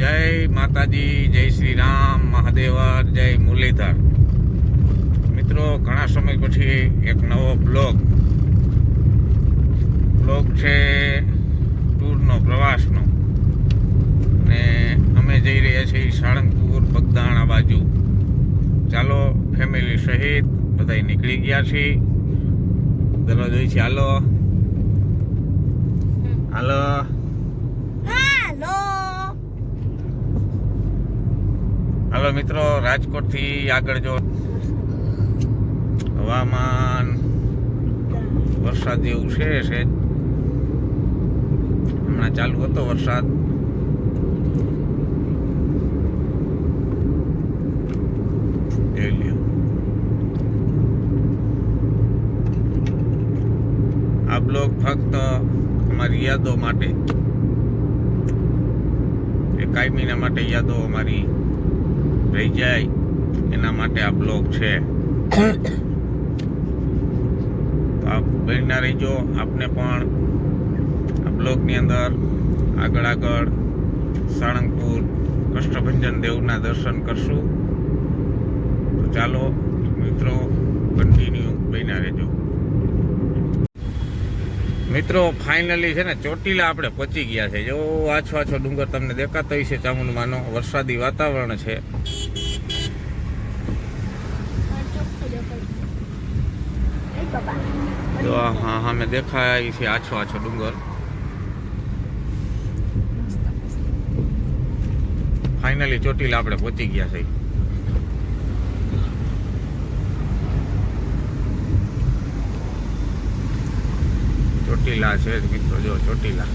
જય માતાજી જય શ્રી રામ મહાદેવર જય મુરલીધર. મિત્રો ઘણા સમય પછી એક નવો બ્લોગ. બ્લોગ છે ટૂરનો પ્રવાસનો. ને અમે જઈ રહ્યા છીએ સાળંગપુર બગદાણા બાજુ. ચાલો ફેમિલી સહિત બધા નીકળી ગયા છીએ. દરરોજ હોય છે હાલો હાલો હાલો હાલો મિત્રો, રાજકોટથી આગળ જો હવામાન વરસાદ જેવું છે છે. હમણાં ચાલુ હતો વરસાદ. આ બ્લોગ ફક્ત અમારી યાદો માટે કાયમીના માટે યાદો અમારી રહી જાય. એના માટે આ બ્લોગ છે. તો આપ બનના રહીજો. આપને પણ આ બ્લોગની અંદર આગળ આગળ સાળંગપુર, કષ્ટભંજન દેવના દર્શન કરશું. તો ચાલો, મિત્રો કન્ટિન્યુ બન્યા રહેજો. મિત્રો ફાઇનલી છે ને, ચોટીલા આપણે પહોંચી ગયા છે. જો આછો આછો ડુંગર તમને દેખાતો છે ચામુંડમાનો વરસાદી વાતાવરણ છે. જો આ હા હા, મેં દેખાય છે આછો આછો ડુંગર. ફાઇનલી ચોટીલા આપણે પહોંચી ગયા છે. ચોટીલા છે મિત્રો, જો ચોટીલા.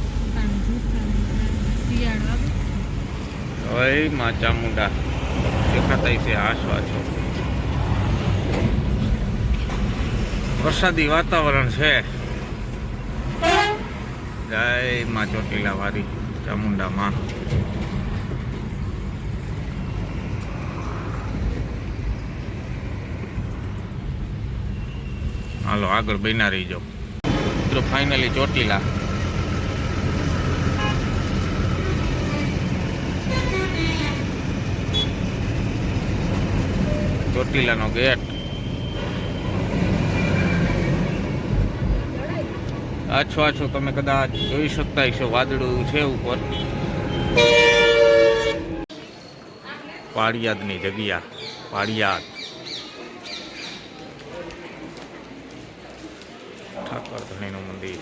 ઓયમાં ચામુંડા દેખાતા છે આછો આછો. વરસાદી વાતાવરણ છે. જય માં ચોટીલા વાળી ચામુંડા માં હાલો, આગળ બન્યા રહીજો. મિત્રો ફાઇનલી ચોટીલા. ચોટીલાનો ગેટ આછો આછો તમે કદાચ જોઈ શકતા હશો, વાદળું છે ઉપર. પાળિયાદની જગ્યા, પાળિયાદ. ઠાકર ધણીનું મંદિર.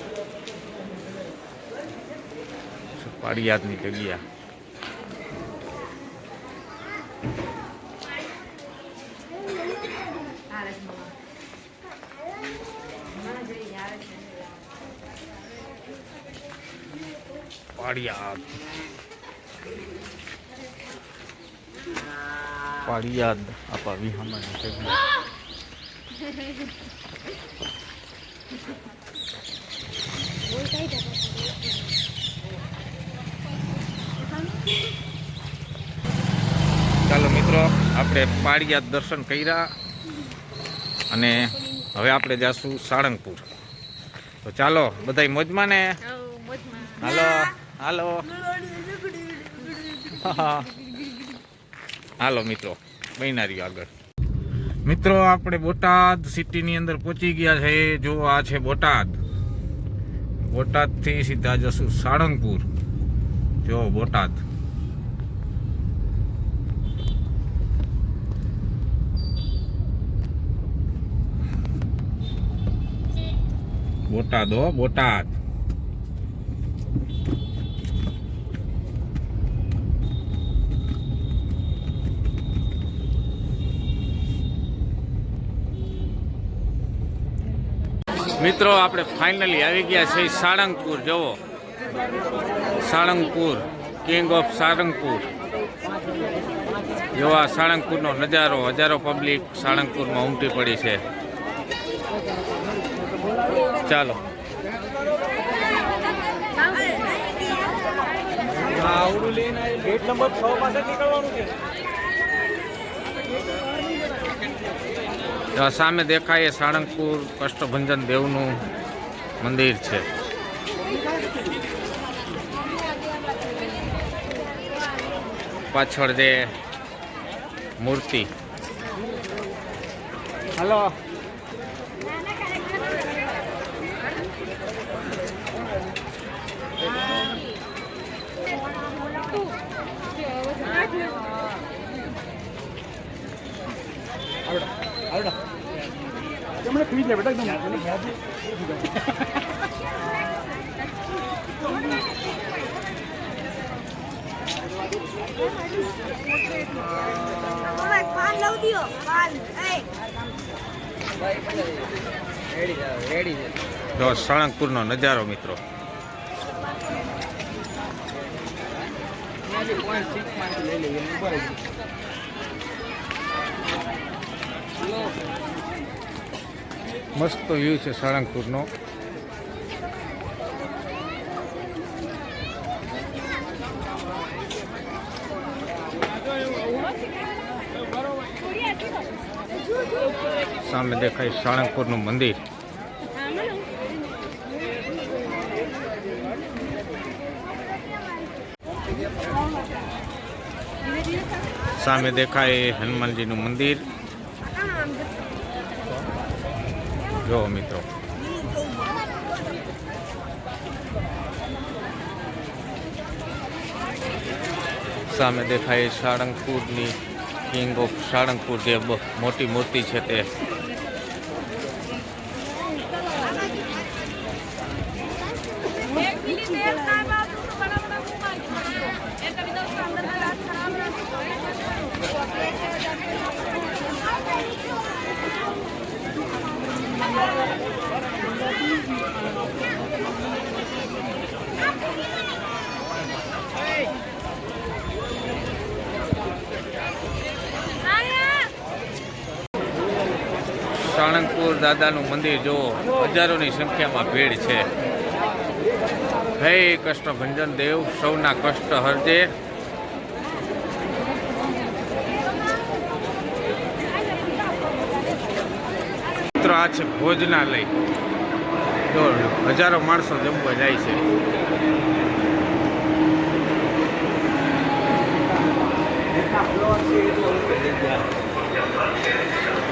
પાળિયાદની જગ્યા. પાળિયાદ પાળિયાદ આપા વિહામણ ચાલો મિત્રો આપણે પાળિયાદ દર્શન કર્યા અને હવે આપણે જાશું સાળંગપુર. તો ચાલો બધા મોજમાં ને? હાલો. હાલો. હાલો, મિત્રો. બહેનારીઓ આગળ. મિત્રો, આપણે બોટાદ સિટીની અંદર પહોંચી ગયા છે. જો આ છે બોટાદ. બોટાદથી સીધા જશું સાળંગપુર. જો, બોટાદ. બોટાદ, હો, બોટાદ. મિત્રો, આપણે ફાઇનલી આવી ગયા છે સાળંગપુર જવો સાળંગપુર કિંગ ઓફ સાળંગપુર. જોવા સાળંગપુરનો નજારો, હજારો પબ્લિક સાળંગપુરમાં ઉમટી પડી છે. ચાલો. ગેટ નંબર છ પાસે નીકળવાનું છે. આ સામે દેખાય એ સાળંગપુર કષ્ટભંજન દેવનું મંદિર છે. પાછળ જે મૂર્તિ. હલો. બેટા એકદમ હવે પાન લઉં દ્યો પાન. એ જો સાળંગપુરનો નજારો મિત્રો. મસ્ત વ્યૂ છે સાળંગપુરનો. સામે દેખાય સાળંગપુરનું મંદિર. સામે દેખાય હનુમાનજીનું મંદિર. જો મિત્રો સામે દેખાય સાળંગપુરની કિંગ ઓફ સાળંગપુર જે મોટી મૂર્તિ છે તે. સાળંગપુર દાદાનું મંદિર જુઓ, હજારોની સંખ્યામાં ભીડ છે. હે કષ્ટ ભંજન દેવ, સૌના કષ્ટ હરજે. મિત્રો, આ છે ભોજનાલય. જો હજારો માણસો જમવા જાય છે. Thank સ્વામી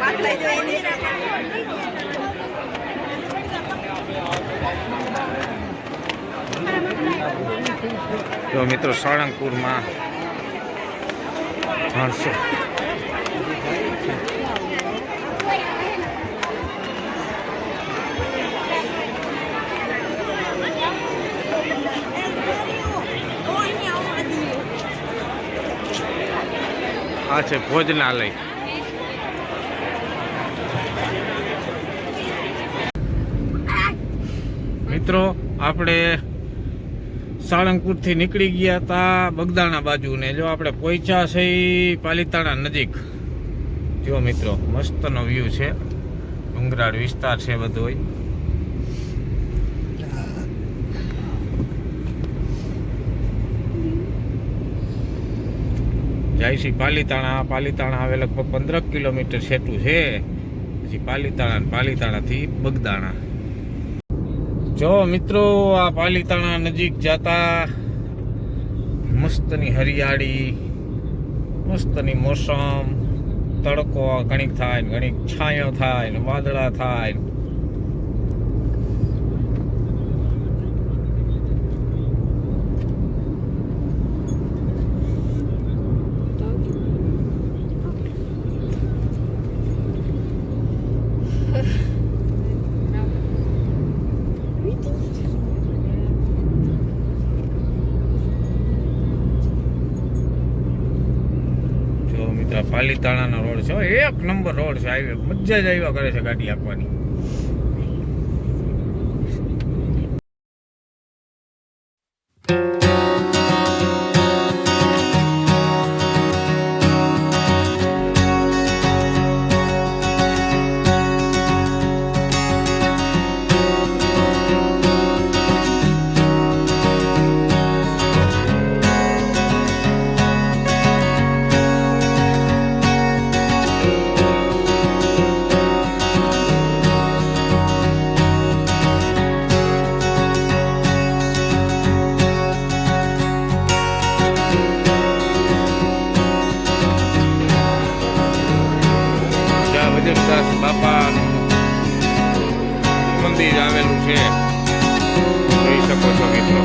વાત લઈ જો એની મિત્રો સાળંગપુરમાં માણસો આ છે ભોજનાલય. મિત્રો આપણે સાળંગપુરથી નીકળી ગયા હતા બગદાણા બાજુ ને જો આપણે પોઈચા છે એ પાલીતાણા નજીક. જો મિત્રો, મસ્તનો વ્યૂ છે. ડુંગરાળ વિસ્તાર છે બધો જાય છે પાલીતાણા. પાલીતાણા આવે લગભગ પંદર કિલોમીટર સેટું છે. પછી પાલીતાણા પાલીતાણાથી બગદાણા. જો મિત્રો, આ પાલીતાણા નજીક જતા મસ્તની હરિયાળી, મસ્તની મોસમ, તડકો ઘણીક થાય ને ઘણીક છાંયો થાય ને વાદળા થાય. જો મિત્ર પાલીતાણાનો રોડ છે એક નંબર રોડ છે, હાઈવે. મજા જ આવ્યા કરે છે ગાડી આપવાની. હરિદાસ બાપાનું મંદિર આવેલું છે જોઈ શકો છો મિત્રો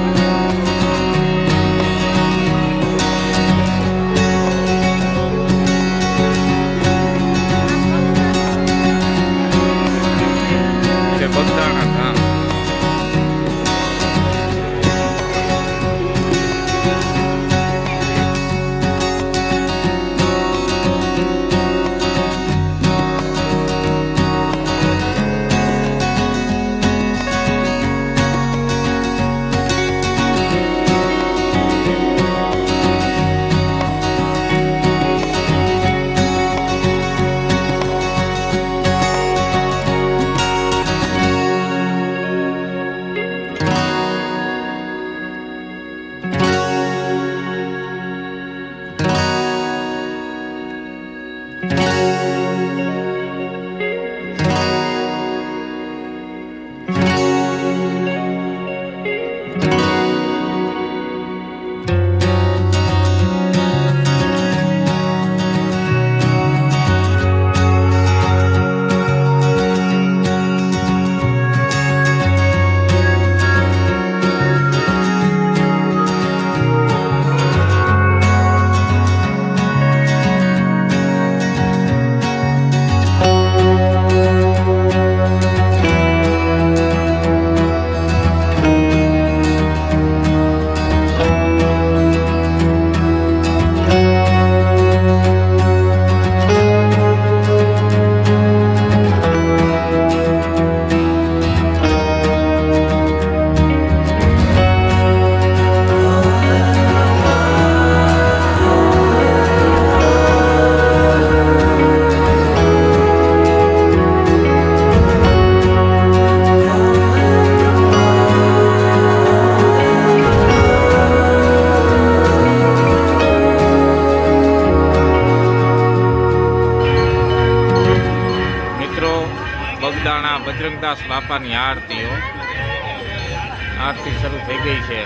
આરતી શરૂ થઈ ગઈ છે.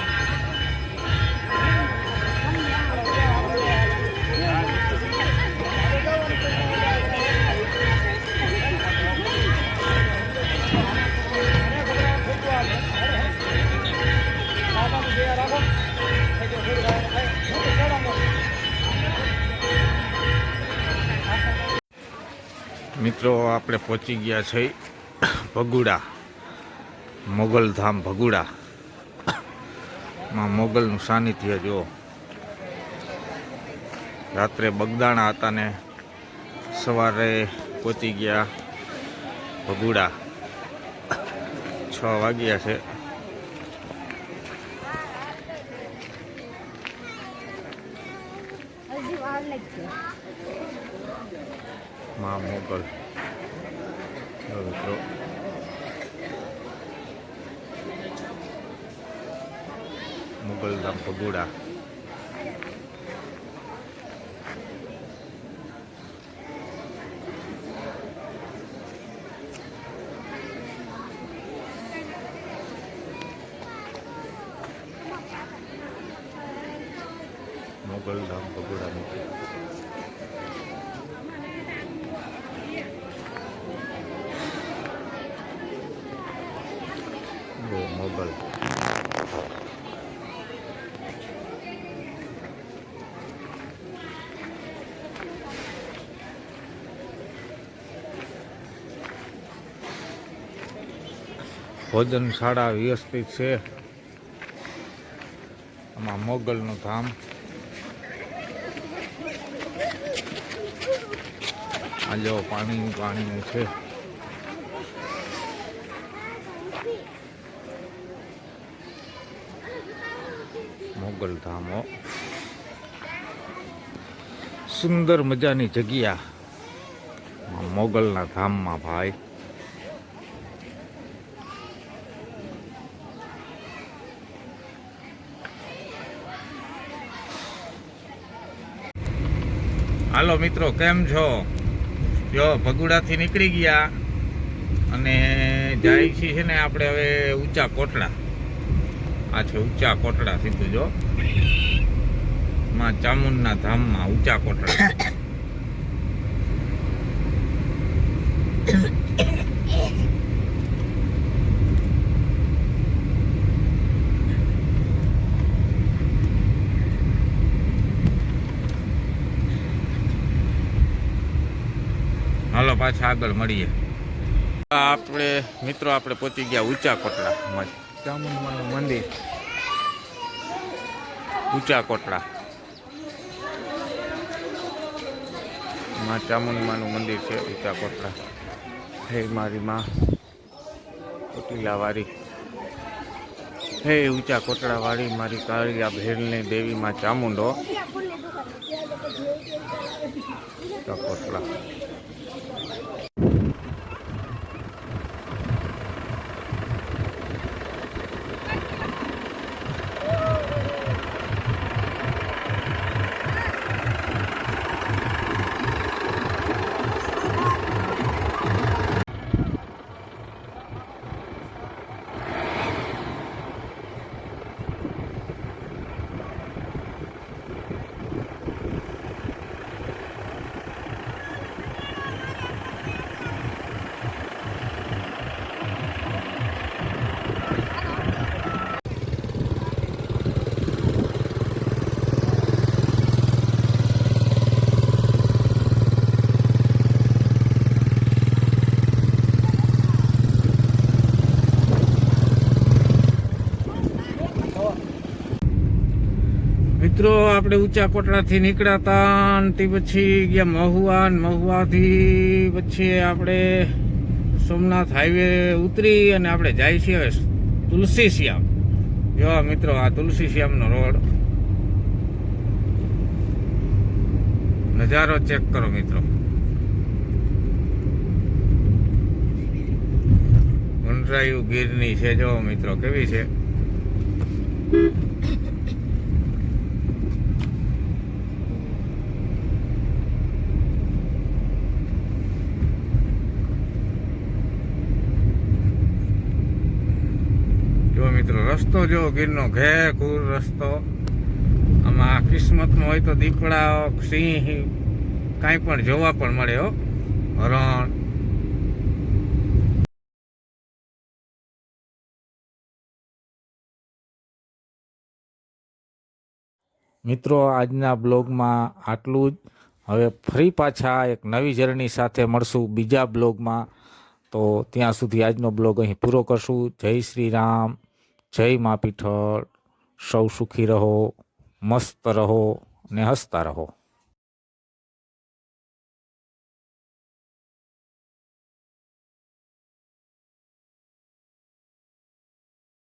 મિત્રો આપણે પહોંચી ગયા છે ભગુડા. મોગલધામ ભગુડા. માં મોગલનું સાનિધ્ય જો રાત્રે બગદાણા હતા ને સવારે પહોંચી ગયા ભગુડા. છ વાગ્યા છે. માં મોગલ. મિત્રો મુગલધામ ભગુડા મોગલધામ ભગુડા મિત્રો જો મોગલ ભોજન શાળા વ્યવસ્થિત છે. આમાં મોગલનું ધામ. આ જો પાણી, પાણીનું છે. મોગલ ધામો. સુંદર મજાની જગ્યા. મોગલના ધામમાં ભાઈ. હાલો મિત્રો, કેમ છો? જો, ભગુડાથી નીકળી ગયા અને જાય છીએ છે ને આપણે હવે ઊંચા કોટડા. આ છે ઊંચા કોટડા સીધું જો. માં ચામુંડના ધામમાં ઊંચા કોટડા. પાછા આગળ મળીએ. આપણે મિત્રો આપણે પહોંચી ગયા ઊંચા કોટડા ચામુંડમાનું મંદિર. ઊંચા કોટડા માં ચામુંડમાનું મંદિર છે ઊંચા કોટડા હે મારી માં ચોટીલાવાળી. હે ઊંચા કોટડાવાળી મારી કાળિયા ભેળની દેવી માં ચામુંડો. ઊંચા કોટડા મિત્રો, આપણે ઊંચા કોટડાથી નીકળ્યા હતા તે પછી ગયા મહુવા મહુવાથી પછી આપણે સોમનાથ હાઈવે ઉતરી અને આપણે જાય છીએ હવે તુલસી શ્યામ. જો મિત્રો, આ તુલસી શ્યામનો રોડ. નજારો ચેક કરો મિત્રો. વનરાયુ ગીરની છે, જો મિત્રો, કેવી છે જો મિત્રો રસ્તો જો ગીરનો ઘે ઘૂર રસ્તો. આમાં કિસ્મતમાં હોય તો દીપડા સિંહ, કાંઈ પણ જોવા પણ મળે, હો. હરણ. મિત્રો, આજના બ્લોગમાં આટલું જ. હવે ફરી પાછા એક નવી જર્ની સાથે મળશું બીજા બ્લોગમાં. તો ત્યાં સુધી આજનો બ્લોગ અહીં પૂરો કરશું. જય શ્રી રામ. જય મા પીઠળ સૌ સુખી રહો મસ્ત રહો ને હસતા રહો.